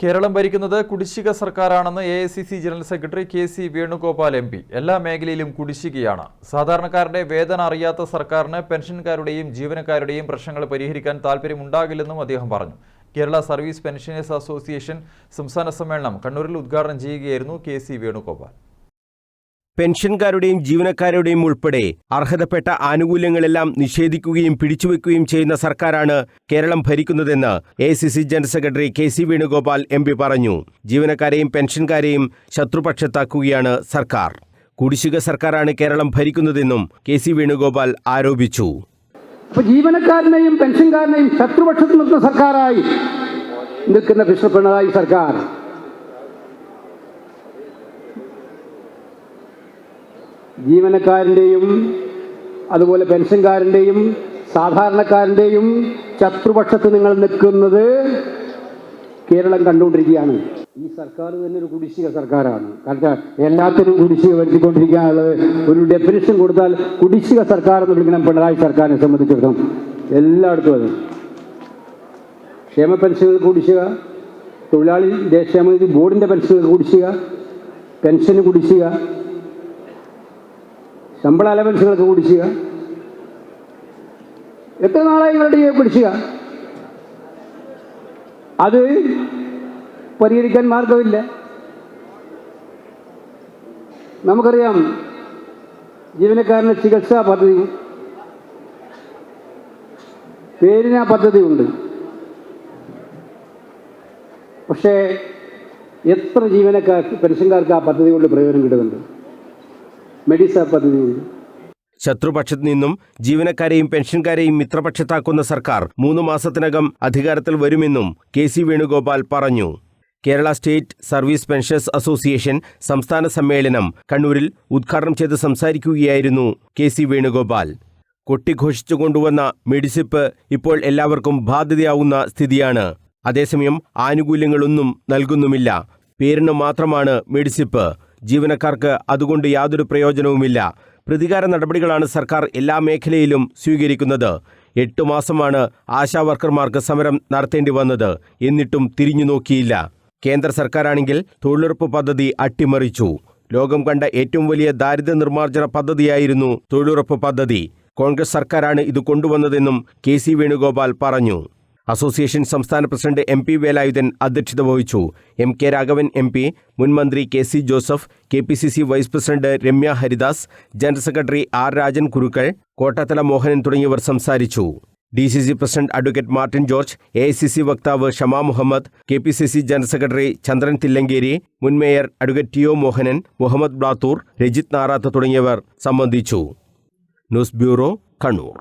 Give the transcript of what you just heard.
കേരളം ഭരിക്കുന്നത് കുടിശ്ശിക സർക്കാരാണെന്ന് A general secretary K C Venugopal M P എല്ലാ മേഖലയിലും കുടിശ്ശികയാണ്. സാധാരണക്കാരുടെ വേതന അറിയാത്ത സർക്കാരിന് പെൻഷൻകാരുടെയും ജീവനക്കാരുടെയും പ്രശ്നങ്ങൾ പരിഹരിക്കാൻ താല്പര്യമുണ്ടാകില്ലെന്നും അദ്ദേഹം പറഞ്ഞു. കേരള സർവീസ് പെൻഷനേഴ്സ് അസോസിയേഷൻ സംസ്ഥാന സമ്മേളനം കണ്ണൂരിൽ ഉദ്ഘാടനം ചെയ്യുകയായിരുന്നു കെ സി വേണുഗോപാൽ. പെൻഷൻകാരുടെയും ജീവനക്കാരുടെയും ഉൾപ്പെടെ അർഹതപ്പെട്ട ആനുകൂല്യങ്ങളെല്ലാം നിഷേധിക്കുകയും പിടിച്ചുവെക്കുകയും ചെയ്യുന്ന സർക്കാരാണ് Keralam ഭരിക്കുന്നതെന്ന് A C C general secretary K C Venugopal M P പറഞ്ഞു. ജീവനക്കാരെയും പെൻഷൻകാരെയും ശത്രുപക്ഷത്താക്കുകയാണ് സർക്കാർ. കുടിശ്ശിക സർക്കാരാണ് കേരളം ഭരിക്കുന്നതെന്നും കെ സി വേണുഗോപാൽ ആരോപിച്ചു. അപ്പൊ ജീവനക്കാരനെയും പെൻഷൻകാരനെയും ശത്രുപക്ഷത്ത് നിൽക്കുന്ന സർക്കാരായി നിൽക്കുന്ന മിസ്റ്റർ പിണറായി സർക്കാർ ജീവനക്കാരന്റെയും അതുപോലെ പെൻഷൻകാരന്റെയും സാധാരണക്കാരന്റെയും ശത്രുപക്ഷത്ത് നിങ്ങൾ നിൽക്കുന്നത് കേരളം കണ്ടുകൊണ്ടിരിക്കുകയാണ്. ഈ സർക്കാർ തന്നെ ഒരു കുടിശ്ശിക സർക്കാരാണ്. കാരണം എല്ലാത്തിനും കുടിശ്ശിക വരുത്തിക്കൊണ്ടിരിക്കാനുള്ളത് ഒരു ഡെഫിനിഷൻ കൊടുത്താൽ കുടിശ്ശിക സർക്കാർ എന്ന് വിളിക്കണം പിണറായി സർക്കാരിനെ സംബന്ധിച്ചിടത്തോളം. എല്ലായിടത്തും അത്. ക്ഷേമ പെൻഷനുകൾ കുടിശ്ശിക തൊഴിലാളി ക്ഷേമനിധി ബോർഡിന്റെ പെൻഷനുകൾ കുടിശ്ശിക പെൻഷന് കുടിശ്ശിക ശമ്പള അലവൻസുകൾക്ക് കുടിശ്ശിക എത്ര നാളായി നിങ്ങളുടെ ഈ കുടിശ്ശിക അത് പരിഹരിക്കാൻ മാർഗമില്ല നമുക്കറിയാം ജീവനക്കാരന് ചികിത്സാ പദ്ധതി പേരിന് പദ്ധതിയുണ്ട് പക്ഷേ എത്ര ജീവനക്കാർക്ക് പെൻഷൻകാർക്ക് ആ പദ്ധതി കൊണ്ട് പ്രയോജനം കിട്ടുന്നുണ്ട്? മെഡിസ പദ്ധതിയുണ്ട് ശത്രുപക്ഷത്തു നിന്നും ജീവനക്കാരെയും പെൻഷൻകാരെയും മിത്രപക്ഷത്താക്കുന്ന സർക്കാർ മൂന്ന് മാസത്തിനകം അധികാരത്തിൽ വരുമെന്നും കെ സി വേണുഗോപാൽ പറഞ്ഞു. Kerala state service pensions association സംസ്ഥാന സമ്മേളനം കണ്ണൂരിൽ ഉദ്ഘാടനം ചെയ്ത് സംസാരിക്കുകയായിരുന്നു കെ സി വേണുഗോപാൽ. കൊട്ടിഘോഷിച്ചു കൊണ്ടുവന്ന മെഡിസിപ്പ് ഇപ്പോൾ എല്ലാവർക്കും ബാധ്യതയാവുന്ന സ്ഥിതിയാണ്. അതേസമയം ആനുകൂല്യങ്ങളൊന്നും നൽകുന്നുമില്ല. പേരിന് മാത്രമാണ് മെഡിസിപ്പ്. ജീവനക്കാർക്ക് അതുകൊണ്ട് യാതൊരു പ്രയോജനവുമില്ല. പ്രതികാര നടപടികളാണ് സർക്കാർ എല്ലാ മേഖലയിലും സ്വീകരിക്കുന്നത്. എട്ടു മാസമാണ് ആശാ വർക്കർമാർക്ക് സമരം നടത്തേണ്ടി വന്നത്. എന്നിട്ടും തിരിഞ്ഞു നോക്കിയില്ല. കേന്ദ്ര സർക്കാരാണെങ്കിൽ തൊഴിലുറപ്പ് പദ്ധതി അട്ടിമറിച്ചു. ലോകം കണ്ട ഏറ്റവും വലിയ ദാരിദ്ര്യ നിർമ്മാർജന പദ്ധതിയായിരുന്നു തൊഴിലുറപ്പ് പദ്ധതി. കോൺഗ്രസ് സർക്കാരാണ് ഇത് കൊണ്ടുവന്നതെന്നും കെ സി വേണുഗോപാൽ പറഞ്ഞു. അസോസിയേഷൻ സംസ്ഥാന പ്രസിഡന്റ് എം പി വേലായുധൻ അധ്യക്ഷത വഹിച്ചു. M K Raghavan M P മുൻ മന്ത്രി K C Joseph K P C C vice president Ramya Haridas general secretary R Rajan Kurukkal Kottathala Mohanan തുടങ്ങിയവർ സംസാരിച്ചു. D C C president advocate Martin George A I C C വക്താവ് Shama Muhammad K P C C general secretary Chandran Thillankeri മുൻ mayor advocate T O Mohanan Muhammad Blathur Rajith Narath തുടങ്ങിയവർ സംബന്ധിച്ചു. News bureau Kannur.